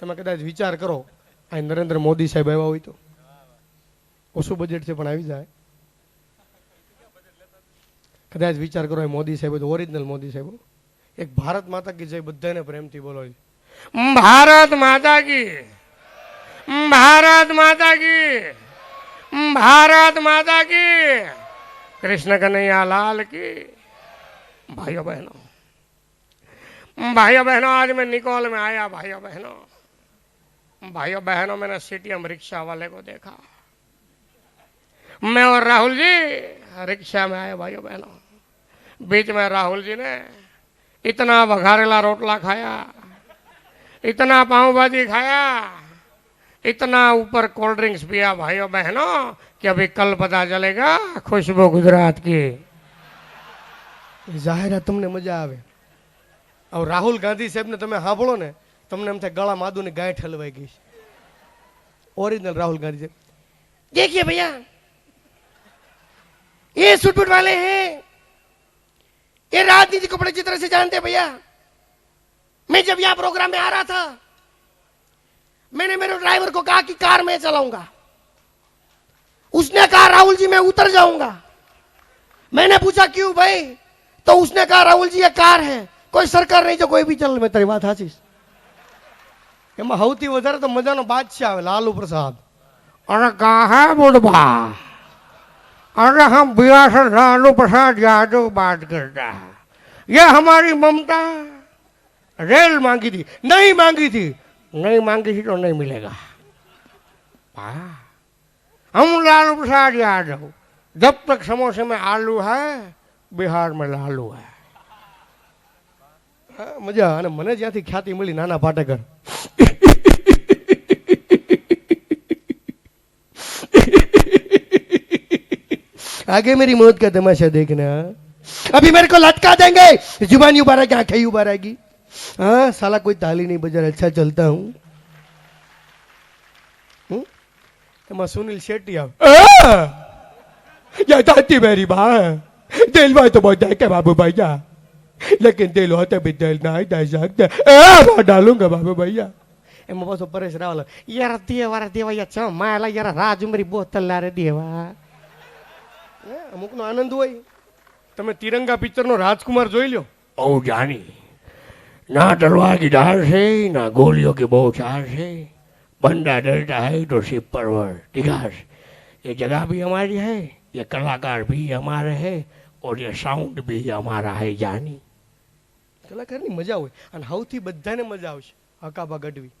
તમે કદાચ વિચાર કરો, આ નરેન્દ્ર મોદી સાહેબ આવ્યા હોય તો. ઓછું બજેટ છે, પણ આવી જાય. કદાચ વિચાર કરો મોદી સાહેબ તો ઓરિજિનલ મોદી સાહેબ એક ભારત માતા કી જય બધાને પ્રેમથી બોલો છે ભારત માતા કી. ભારત માતા કી. ભારત માતા કી. કૃષ્ણ કનૈયા લાલ કી. ભાઈઓ બહેનો. ભાઈઓ બહેનો, આજ મેં નિકોલ મેં આયા, ભાઈઓ બહેનો. भाइयों बहनों मैंने सीटीएम रिक्शा वाले को देखा मैं और राहुल जी रिक्शा में आए भाइयों बहनों बीच में राहुल जी ने इतना वघारेला रोटला खाया इतना पाव भाजी खाया इतना ऊपर कोल्ड ड्रिंक्स पिया भाइयों बहनों कि अभी कल पता चलेगा खुशबू गुजरात की જાહેરાત તમને મજા આવે હવે રાહુલ ગાંધી સાહેબને તમે સાંભળો ને તમને એમ થાય ગળા માદુની ગાંઠ હલવાઈ ગઈ છે. ઓરિજિનલ રાહુલ ગાંધી છે. देखिए भैया ये बूट वाले हैं ये राजनीति को बड़े अच्छी से जानते हैं भैया मैं जब यहाँ प्रोग्राम में आ रहा था मैंने मेरे ड्राइवर को कहा कि कार में चलाऊँगा उसने कहा राहुल जी मैं उतर जाऊँगा मैंने पूछा क्यों भाई तो उसने कहा राहुल जी ये कार है कोई सरकार नहीं जो कोई भी चल में तेरी बात हाशिश એમાં સૌથી વધારે તો મજાનો બાદશાહ આવે લાલુ પ્રસાદ अरे कहा है बुढ़बा अरे हम बिया से लालू प्रसाद यादव बात करता है ये हमारी ममता રેલ માંગી હતી નહીં માંગી હતી नहीं मांगी थी तो नहीं मिलेगा हाँ, हम लालू प्रसाद यादव जब तक समोसे में आलू है बिहार में लालू है હા, મજા અને મને જ્યાંથી ખ્યાતિ મળી નાના પાટેકર आगे मेरी मौत का तमाशा देखना। अभी मेरे को लटका देंगे। ज़ुबान जुबानी उबारेगी आँखें ही उबारेगी। हाँ साला कोई ताली नहीं बजा रहा अच्छा चलता हूँ। మా సునీల్ శెట్టి यथाती मेरी माँ। दिल भाई तो बहुत देखे बाबू भैया। लेकिन दिल होते भी दिल ना ही दे सकते मैं डालूँगा बाबू भैया। मैं बस ऊपर से रहा वाला। यार दिए वाला दिए देवा अच्छा। माला यार राजू मेरी बोतल ला रहे दिए देवा હે, અમુકનો આનંદ હોય તમે તિરંગા પિક્ચરનો રાજકુમાર જોઈ લ્યો ओ जानी ना तलवार की धार से ना गोलियों की बौछार से बंदा डरता है तो सिर परवर दिगार ये जगह भी हमारी है ये कलाकार भी हमारे हैं और ये साउंड भी हमारा है जानी કલાકારની મજા હોય અને સૌથી બધાને મજા આવશે હકાબા ગઢવી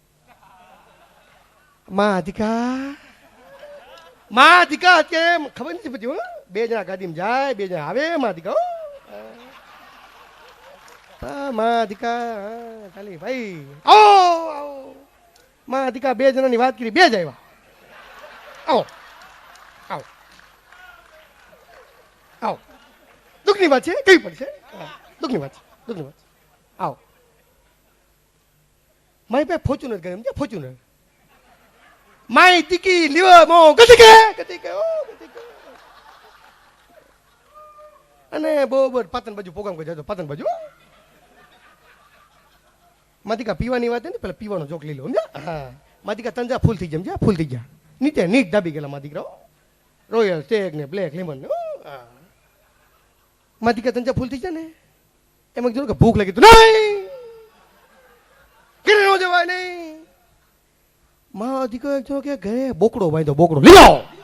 માં અધિકા માં અધિકા અત્યારે ખબર નથી પડતી હો બે જણા ગાડીમાં જાય, બે જણા આવે માધિકા માધિકા ચાલી ભાઈ. આવો આવો. માં અધિકા બે જણાની વાત કરી, બે જ આવ્યા. આવો આવો. આવો. દુઃખની વાત છે કઈ છે? દુઃખની વાત છે, દુઃખની વાત છે. આવો. મારી પાસે ફોર્ચ્યુનર કરે છે ફોર્ચ્યુનર માય દીકી લીવો મો ગતિ કે ગતિ કે ઓ ગતિ કે અને બરોબર પાતન બાજુ પ્રોગ્રામ કરી જતો પાતન બાજુ માતિકા પીવાની વાત ને, પેલા પીવાનો જોક લઈ લો હા. માતિકા તંજા ફૂલ થઈ જાય ફૂલ થઈ ગયા. નીચે નીટ દાબી ગયેલા માતિકરાઓ રોયલ સ્ટેક ને બ્લેક લેમન ને, હા. માતિકા તંજા ફૂલ થઈ જાય ને? એમાં કીધું કે ભૂખ લાગી તું, નહીં! ન જવાય, નહીં! માં કે ઘરે બોકડો બાંધ્યો, બોકડો. આવો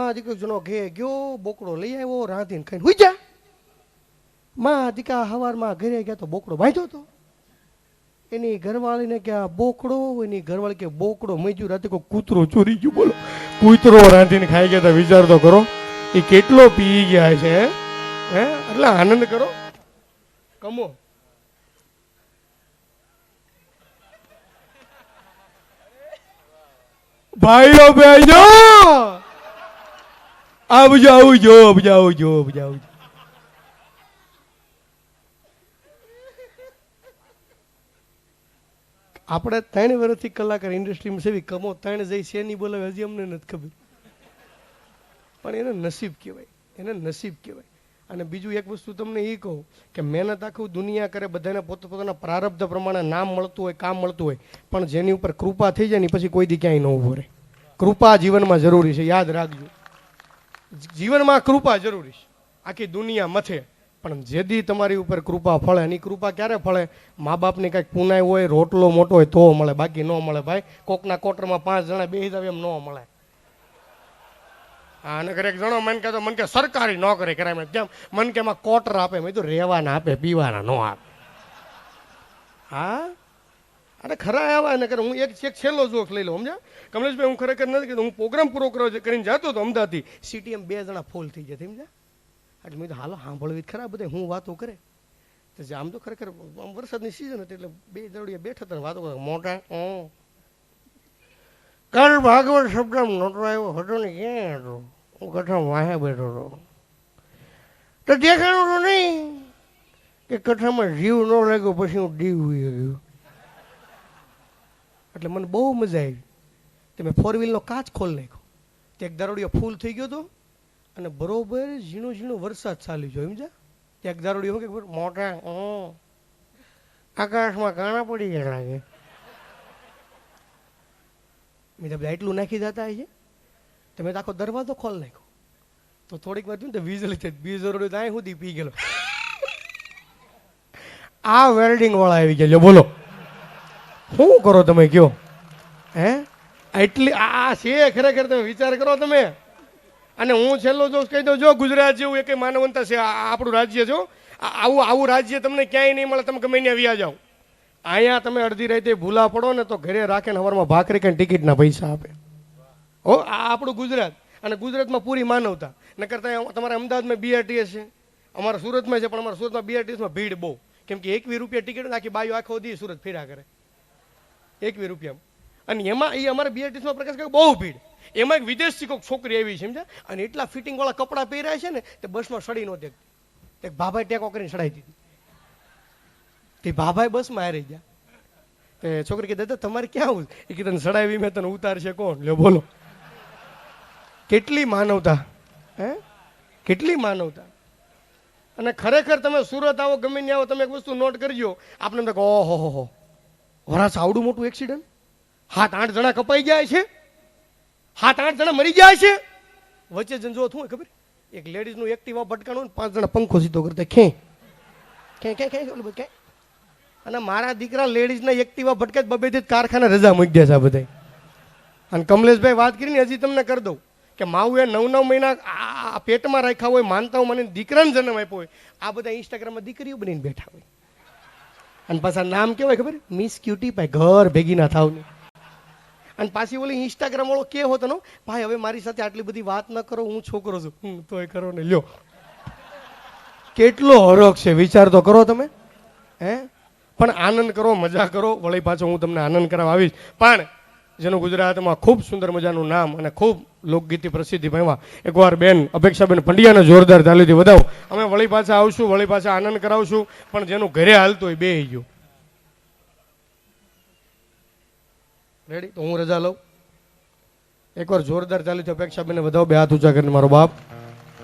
માં દીકરો ઘે ગયો, બોકડો લઈ આવ્યો, રાંધીને ખાઈને હુઈ જા માં દીકા હવારમાં ઘરે ગયા તો બોકડો બાંધ્યો હતો. એની ઘરવાળીને કે આ બોકડો, એની ઘરવાળી કે બોકડો મજ્યું રાતે કોઈ કૂતરો ચોરી ગયું, બોલો. કૂતરો રાંધીને ખાઈ ગયા તા વિચાર તો કરો, એ કેટલો પી ગયા છે, હે? એટલે આનંદ કરો. કમો. ભાઈઓ બહેનો આવજો આવજો આવજો આવજો આવજો આવજો આપણે ત્રણ વર્ષથી કલાકાર ઇન્ડસ્ટ્રીમાં સેવી કમો ત્રણ જઈ છે નહીં બોલાવે, હજી અમને નથી ખબર. પણ એને નસીબ કહેવાય, એને નસીબ કહેવાય. અને બીજું એક વસ્તુ તમને એ કહું કે મહેનત આખું દુનિયા કરે, બધાને પોતપોતાના પ્રારબ્ધ પ્રમાણે નામ મળતું હોય, કામ મળતું હોય, પણ જેની ઉપર કૃપા થઈ જાય ને પછી કોઈ દી ક્યાંય ન ઊભો રહે. કૃપા જીવનમાં જરૂરી છે, યાદ રાખજો. જીવનમાં કૃપા જરૂરી છે. આખી દુનિયા મથે. પણ જે દી તમારી ઉપર કૃપા ફળે એની કૃપા ક્યારે ફળે? મા બાપની કાંઈક પુનાઈ હોય, રોટલો મોટો હોય, તો મળે. બાકી ન મળે ભાઈ. કોકના કોટરમાં પાંચ જણા બેસી જાવ એમ ન મળે. હા અને એક જણો મન કે તો મન કે સરકારી નોકરી કરાય મેં કેમ? મન કે એમાં કોટર આપે. મેં તો રહેવાના આપે, પીવાના ન આપે. હા? અરે ખરા આવ્યા ને હું એક એક છેલ્લો જોક લઈ લઉં, સમજ્યા? કમલેશભાઈ, હું ખરેખર નથી કીધું હું પ્રોગ્રામ પૂરો કરવા કરીને જતો હતો અમદાવાદથી. સીટીએમ બે જણા ફોલ થઈ જાય સમજા એટલે મેં હાલો, સાંભળવી ખરા બધા, હું વાતો કરે. તો આમ તો ખરેખર આમ વરસાદની સિઝન હતી, એટલે બે દરડિયા બેઠા હતા વાતો કરે મોટા. કાલ ભાગવત શબ્દ નહોતો આવ્યો હતો ને, ક્યાં હતો? હું કથા વાહે બેઠો હતો. તો દેખાણું તો નહીં કે કથામાં જીવ ન લાગ્યો, પછી હું દીવ હોઈ ગયો. એટલે મને બહુ મજા આવી. તે મેં ફોર વ્હીલનો કાચ ખોલી નાખ્યો. તે એક દારૂડિયો ફૂલ થઈ ગયો હતો અને બરોબર ઝીણો ઝીણો વરસાદ ચાલી ગયો સમજ્યા? તે એક દારૂડિયો કે મોટા આકાશમાં કાણા પડી ગયા લાગે મેં બધા એટલું નાખી જતા છે? તો મેં આખો દરવાજો ખોલ નાખ્યો. તો થોડીક વાર થયું ને વીજળી થઈ વીજ ત્યાં સુધી પી ગયેલો. આ વેલ્ડિંગ વાળા આવી ગયા બોલો. શું કરો તમે કયો? હે? એટલી આ છે ખરેખર તમે વિચાર કરો તમે. અને હું છેલ્લો જો કહી દઉં, જો ગુજરાત જેવું એક માનવંતા છે આપણું રાજ્ય જો આવું આવું રાજ્ય તમને ક્યાંય નહીં મળે, તમે ગમે ત્યાં વ્યા જાઓ. અહીંયા તમે અડધી રાતે ભૂલા પડો ને તો ઘરે રાખે ને હવારમાં ભાખરી કઈ ટિકિટના પૈસા આપે. હો, આ આપણું ગુજરાત. અને ગુજરાતમાં પૂરી માનવતા. ન કરતા તમારા અમદાવાદમાં બીઆરટીએસ છે. અમારા સુરતમાં છે, પણ અમારા સુરતમાં બીઆરટીએસમાં ભીડ બહુ. કેમ કે એકવી રૂપિયા ટિકિટ નાખી બાયો આખો દી સુરત ફેરા કરે. એકવી રૂપિયામાં અને એમાં એ અમારા બીઆરટીએસમાં પ્રકાશ કરે બહુ ભીડ. એમાં એક વિદેશથી કોઈક છોકરી આવી સમજ્યા? અને એટલા ફિટિંગવાળા કપડાં પહેર્યા છે ને, તે બસમાં સડી નો દેખતી. એક ભાભાઈ ટેકો કરીને સડાઈ દીધી. તે ભાભાઈ બસમાં હારી ગયા. તે છોકરી કે, દાદા, તમારે ક્યાં આવું એ કે તને સડાવી મેં તને ઉતારશે કોણ? લ્યો, બોલો. કેટલી માનવતા, હે? કેટલી માનવતા. અને ખરેખર તમે સુરત આવો, ગમે ત્યાં આવો, તમે એક વસ્તુ નોટ કરજો. આપણે એમ થાય કે, ઓહો, હો હો. વરાસ આવડું મોટું એક્સિડન્ટ હાથ આઠ જણા કપાઈ ગયા છે? હાથ આઠ જણા મરી ગયા છે? વચ્ચે જંજો હોય ખબર? એક લેડીઝનું એક્ટિવા ભટકાણું ને પાંચ જણા પંખો સીધો કરતા ખે ખે ખે ખે ઓલું બધું અને મારા દીકરા લેડીઝના એક્ટિવા ભટકે બબે થી કારખાના રજા મૂકી દે છે આ બધા અને કમલેશભાઈ વાત કરીને હજી તમને કરી દઉં કે માવું એ નવ નવ મહિના આ પેટમાં રાખ્યા હોય, માનતા હોય, મને દીકરાને જન્મ આપ્યો હોય, આ બધા ઇન્સ્ટાગ્રામમાં દીકરીઓ બનીને બેઠા હોય. અને પાછા નામ કેવાય ખબર? મિસ ક્યુટી ભાઈ, ઘર ભેગી ના થાવ અને પાછી ઓલી ઇન્સ્ટાગ્રામ વાળો કે હોતો નો ભાઈ, હવે મારી સાથે આટલી બધી વાત ન કરો, હું છોકરો છું. તો એ કરો ને, લ્યો. કેટલો હરખ છે, વિચાર તો કરો તમે. હે? પણ આનંદ કરો, મજા કરો. વળી પાછો હું તમને આનંદ કરાવવા આવીશ. પણ જેનું ગુજરાતમાં ખૂબ સુંદર મજાનું નામ અને ખૂબ લોકગીતિ પ્રસિદ્ધિ પામ્યા. એકવાર બેન અપેક્ષાબેન પંડ્યાને જોરદાર તાલીથી વધાવો. અમે વળી પાછા આવશું, વળી પાછા આનંદ કરાવશું, પણ જેનું ઘરે હાલતું હોય બે ગયું. રેડી તો હું રજા લઉં. એકવાર જોરદાર ચાલીથી અપેક્ષાબેન વધાવો. બે હાથ ઊંચા કરીને મારો બાપ.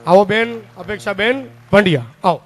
આવો બેન, અપેક્ષાબેન, પંડ્યા, આવો.